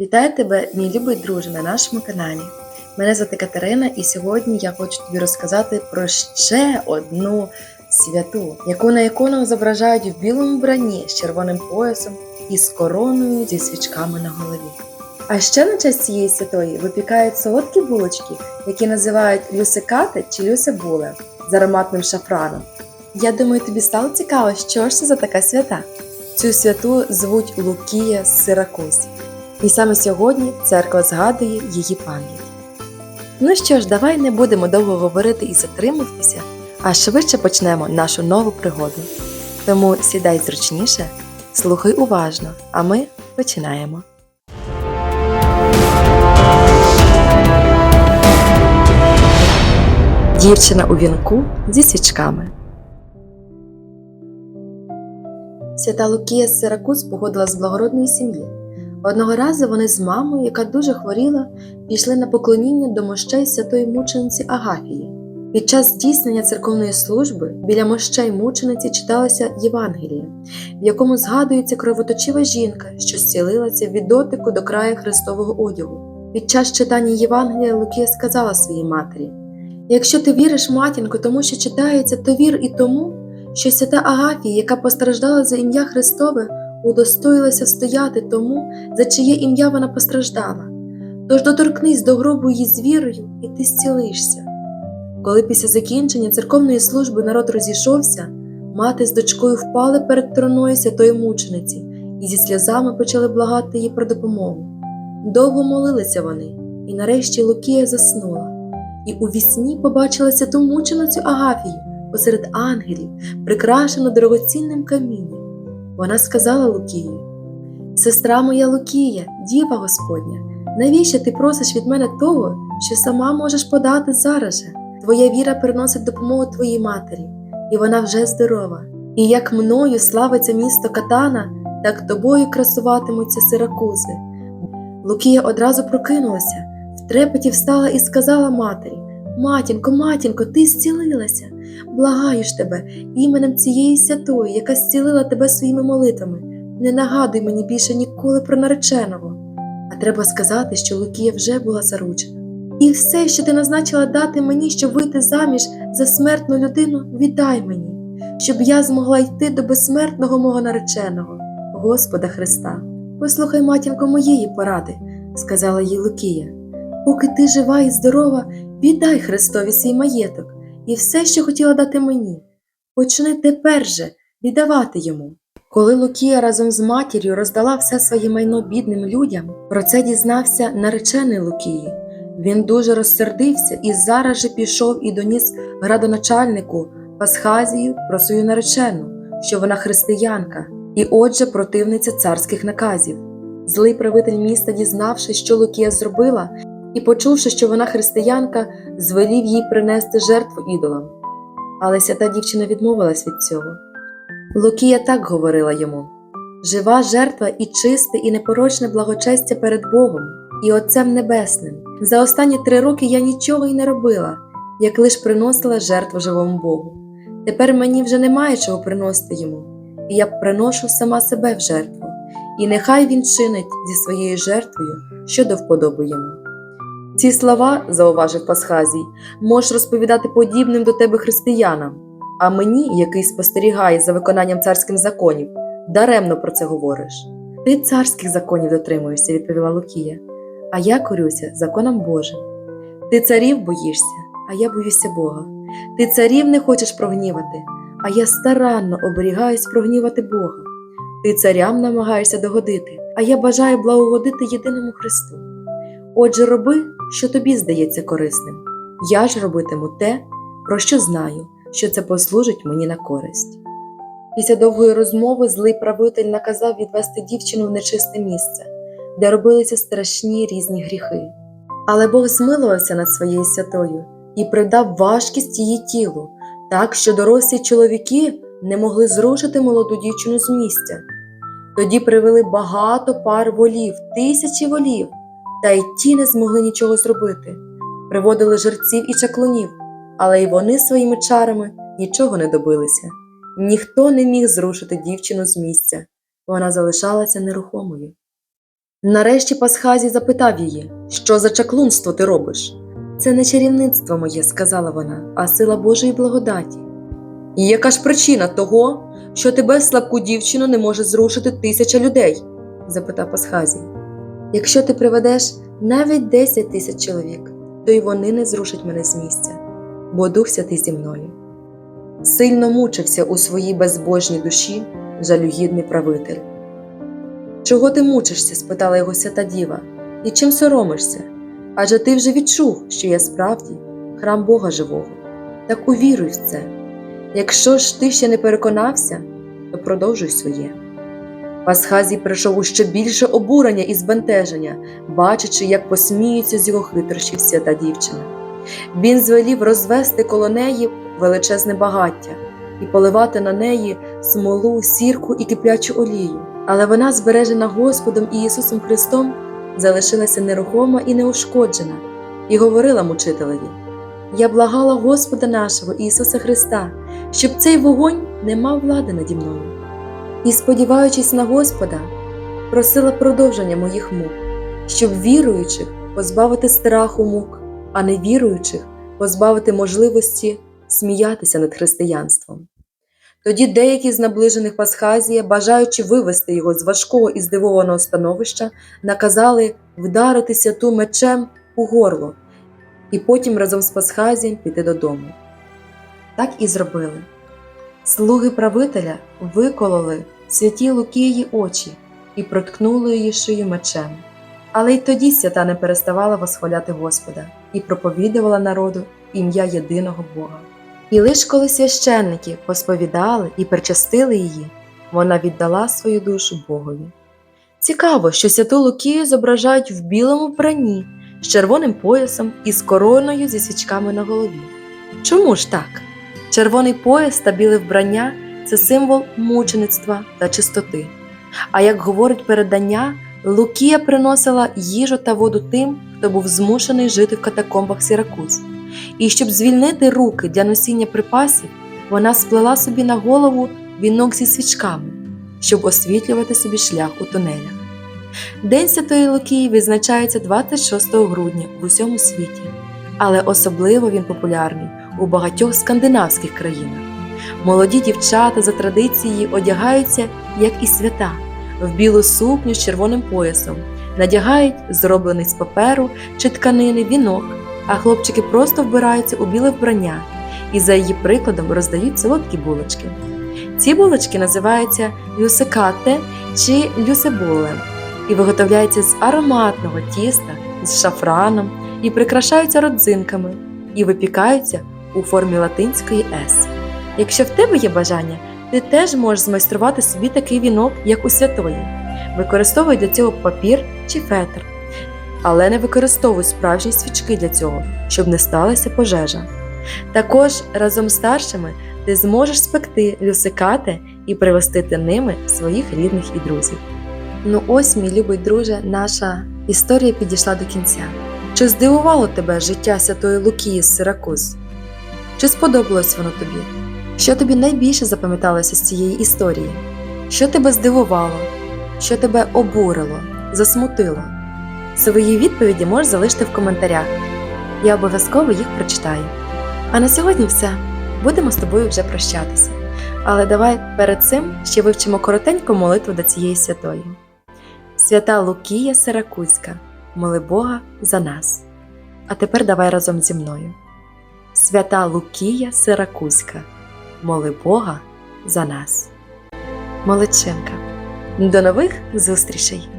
Вітаю тебе, мій любий друже, на нашому каналі. Мене звати Катерина, і сьогодні я хочу тобі розказати про ще одну святу, яку на іконах зображають в білому вбранні з червоним поясом і з короною зі свічками на голові. А ще на честь цієї святої випікають солодкі булочки, які називають люсикати чи люсебуле з ароматним шафраном. Я думаю, тобі стало цікаво, що ж це за така свята. Цю святу звуть Лукія з Сиракуз. І саме сьогодні церква згадує її пам'ять. Ну що ж, давай не будемо довго говорити і затримуватися, а швидше почнемо нашу нову пригоду. Тому сідай зручніше, слухай уважно, а ми починаємо. Дівчина у вінку зі свічками. Свята Лукія з Сиракуз походила з благородної сім'ї. Одного разу вони з мамою, яка дуже хворіла, пішли на поклоніння до мощей святої мучениці Агафії. Під час здійснення церковної служби біля мощей мучениці читалося Євангеліє, в якому згадується кровоточива жінка, що зцілилася від дотику до краю Христового одягу. Під час читання Євангелія Лукія сказала своїй матері: Якщо ти віриш, матінко, тому що читається, то вір і тому, що свята Агафія, яка постраждала за ім'я Христове, удостоїлася стояти тому, за чиє ім'я вона постраждала. Тож доторкнись до гробу її з вірою, і ти зцілишся. Коли після закінчення церковної служби народ розійшовся, мати з дочкою впали перед троною святої мучениці і зі сльозами почали благати їй про допомогу. Довго молилися вони, і нарешті Лукія заснула, і у вісні побачила святу мученицю Агафію посеред ангелів, прикрашену дорогоцінним камінням. Вона сказала Лукії: Сестра моя Лукія, діва Господня, навіщо ти просиш від мене того, що сама можеш подати зараз же? Твоя віра приносить допомогу твоїй матері, і вона вже здорова. І як мною славиться місто Катана, так тобою красуватимуться сиракузи. Лукія одразу прокинулася, в трепеті встала і сказала матері: Матінко, матінко, ти зцілилася. Благаю ж тебе, іменем цієї святої, яка зцілила тебе своїми молитвами, не нагадуй мені більше ніколи про нареченого. А треба сказати, що Лукія вже була заручена. І все, що ти назначила дати мені, щоб вийти заміж за смертну людину, віддай мені, щоб я змогла йти до безсмертного мого нареченого, Господа Христа. Послухай, матінко, моєї поради, сказала їй Лукія. Поки ти жива і здорова, віддай Христові свій маєток і все, що хотіла дати мені. Почни тепер же віддавати йому. Коли Лукія разом з матір'ю роздала все своє майно бідним людям, про це дізнався наречений Лукії. Він дуже розсердився і зараз же пішов і доніс градоначальнику Пасхазію про свою наречену, що вона християнка, і отже противниця царських наказів. Злий правитель міста, дізнавшись, що Лукія зробила, і, почувши, що вона християнка, звелів їй принести жертву ідолам. Але свята дівчина відмовилась від цього. Лукія так говорила йому жива жертва і чисте, і непорочне благочестя перед Богом і Отцем Небесним. За останні три роки я нічого й не робила, як лиш приносила жертву живому Богу. Тепер мені вже немає чого приносити йому, і я приношу сама себе в жертву, і нехай він чинить зі своєю жертвою, що до вподоби йому. Ці слова, зауважив Пасхазій, можеш розповідати подібним до тебе християнам, а мені, який спостерігає за виконанням царських законів, даремно про це говориш. Ти царських законів дотримуєшся, відповіла Лукія, а я корюся законом Божим. Ти царів боїшся, а я боюся Бога. Ти царів не хочеш прогнівати, а я старанно оберігаюсь прогнівати Бога. Ти царям намагаєшся догодити, а я бажаю благогодити єдиному Христу. Отже, роби, що тобі здається корисним. Я ж робитиму те, про що знаю, що це послужить мені на користь. Після довгої розмови злий правитель наказав відвести дівчину в нечисте місце, де робилися страшні різні гріхи. Але Бог змилувався над своєю святою і придав важкість її тілу, так що дорослі чоловіки не могли зрушити молоду дівчину з місця. Тоді привели багато пар волів, тисячі волів, та й ті не змогли нічого зробити. Приводили жерців і чаклунів, але й вони своїми чарами нічого не добилися. Ніхто не міг зрушити дівчину з місця, вона залишалася нерухомою. Нарешті Пасхазій запитав її, що за чаклунство ти робиш? Це не чарівництво моє, сказала вона, а сила Божої благодаті. І яка ж причина того, що тебе, слабку дівчину, не може зрушити тисяча людей? запитав Пасхазій. Якщо ти приведеш навіть десять тисяч чоловік, то й вони не зрушать мене з місця, бо Дух Святий зі мною. Сильно мучився у своїй безбожній душі жалюгідний правитель. Чого ти мучишся? спитала його свята діва, і чим соромишся? Адже ти вже відчув, що я справді храм Бога живого. Так увіруй в це. Якщо ж ти ще не переконався, то продовжуй своє. Пасхазій прийшов у ще більше обурення і збентеження, бачачи, як посміються з його хитрощів свята дівчина. Він звелів розвести коло неї величезне багаття і поливати на неї смолу, сірку і киплячу олію. Але вона, збережена Господом і Ісусом Христом, залишилася нерухома і неушкоджена, і говорила мучителеві: Я благала Господа нашого Ісуса Христа, щоб цей вогонь не мав влади наді мною. І, сподіваючись на Господа, просила продовження моїх мук, щоб віруючих позбавити страху мук, а невіруючих позбавити можливості сміятися над християнством. Тоді деякі з наближених Пасхазія, бажаючи вивести його з важкого і здивованого становища, наказали вдарити святу мечем у горло і потім разом з Пасхазієм піти додому. Так і зробили. Слуги правителя викололи святій Лукії очі і проткнули її шию мечем. Але й тоді свята не переставала восхваляти Господа і проповідувала народу ім'я єдиного Бога. І лиш коли священники посповідали і причастили її, вона віддала свою душу Богові. Цікаво, що святу Лукію зображають в білому вбранні з червоним поясом і з короною зі свічками на голові. Чому ж так? Червоний пояс та біле вбрання це символ мучеництва та чистоти. А як говорить передання, Лукія приносила їжу та воду тим, хто був змушений жити в катакомбах Сіракуз. І щоб звільнити руки для носіння припасів, вона сплела собі на голову вінок зі свічками, щоб освітлювати собі шлях у тунелях. День Святої Лукії відзначається 26 грудня в усьому світі, але особливо він популярний у багатьох скандинавських країнах. Молоді дівчата за традицією одягаються, як і свята, в білу сукню з червоним поясом, надягають зроблений з паперу чи тканини вінок, а хлопчики просто вбираються у біле вбрання і за її прикладом роздають солодкі булочки. Ці булочки називаються люсекате чи люсеболе і виготовляються з ароматного тіста з шафраном і прикрашаються родзинками і випікаються у формі латинської С. Якщо в тебе є бажання, ти теж можеш змайструвати собі такий вінок, як у святої. Використовуй для цього папір чи фетр, але не використовуй справжні свічки для цього, щоб не сталася пожежа. Також разом з старшими ти зможеш спекти люсикати і пригостити ними своїх рідних і друзів. Ну ось, мій любий друже, наша історія підійшла до кінця. Чи здивувало тебе життя святої Лукії з Сиракуз? Чи сподобалось воно тобі? Що тобі найбільше запам'яталося з цієї історії? Що тебе здивувало? Що тебе обурило, засмутило? Свої відповіді можеш залишити в коментарях. Я обов'язково їх прочитаю. А на сьогодні все. Будемо з тобою вже прощатися. Але давай перед цим ще вивчимо коротеньку молитву до цієї святої. Свята Лукія Сиракузька, моли Бога за нас. А тепер давай разом зі мною. Свята Лукія Сиракузька, моли Бога за нас. Молодчинка. До нових зустрічей!